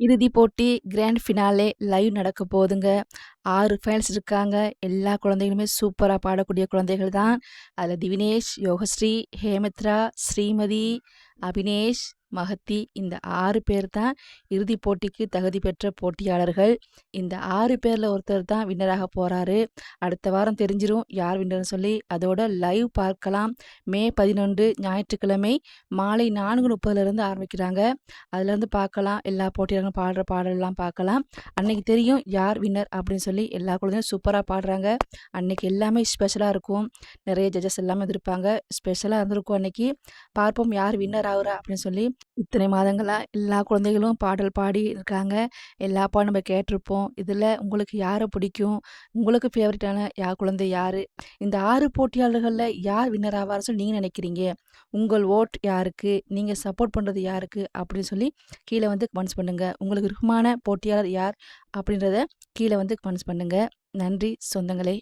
இறுதி போட்டி grand finale live நடக்க போகுதுங்க. ஆறு ஃபேன்ஸ் இருக்காங்க. எல்லா குழந்தைகளுமே சூப்பராக பாடக்கூடிய குழந்தைகள் தான் அதில் திவினேஷ் யோகஸ்ரீ ஹேமித்ரா ஸ்ரீமதி அபினேஷ் மகத்தி இந்த ஆறு பேர் தான் இறுதிப் போட்டிக்கு தகுதி பெற்ற போட்டியாளர்கள். இந்த ஆறு பேரில் ஒருத்தர் தான் வின்னராக போகிறாரு அடுத்த வாரம் தெரிஞ்சிரும் யார் வின்னர்னு சொல்லி. அதோட லைவ் பார்க்கலாம். மே பதினொன்று ஞாயிற்றுக்கிழமை மாலை நான்கு முப்பதுலேருந்து ஆரம்பிக்கிறாங்க. அதுலேருந்து பார்க்கலாம். எல்லா போட்டியாளர்களும் பாடுற பாடலாம் பார்க்கலாம். அன்னைக்கு தெரியும் யார் வின்னர் அப்படின்னு சொல்லி எல்லா குழந்தையும் சூப்பராக பாடுறாங்க. அன்னைக்கு எல்லாமே ஸ்பெஷலாக இருக்கும். நிறைய ஜட்ஜஸ் எல்லாமே இருந்திருப்பாங்க ஸ்பெஷலாக இருந்திருக்கும் அன்னைக்கு. பார்ப்போம் யார் வின்னர் ஆகுறா அப்படின்னு சொல்லி. இத்தனை மாதங்களாக எல்லா குழந்தைகளும் பாடல் பாடி இருக்காங்க. எல்லா பாடும் நம்ம கேட்டிருப்போம். இதில் உங்களுக்கு யாரை பிடிக்கும்? உங்களுக்கு ஃபேவரட்டான யார் குழந்தை யார்? இந்த ஆறு போட்டியாளர்களில் யார் வின்னர் ஆவார் சொல்லி நீங்கள் நினைக்கிறீங்க? உங்கள் ஓட் யாருக்கு? நீங்கள் சப்போர்ட் பண்ணுறது யாருக்கு? அப்படின்னு சொல்லி கீழே வந்து கமெண்ட்ஸ் பண்ணுங்கள் உங்களுக்கு விருப்பமான போட்டியாளர் யார்? அப்படின்றத கீழே வந்து கமெண்ட்ஸ் பண்ணுங்கள் நன்றி. சொந்தங்களே.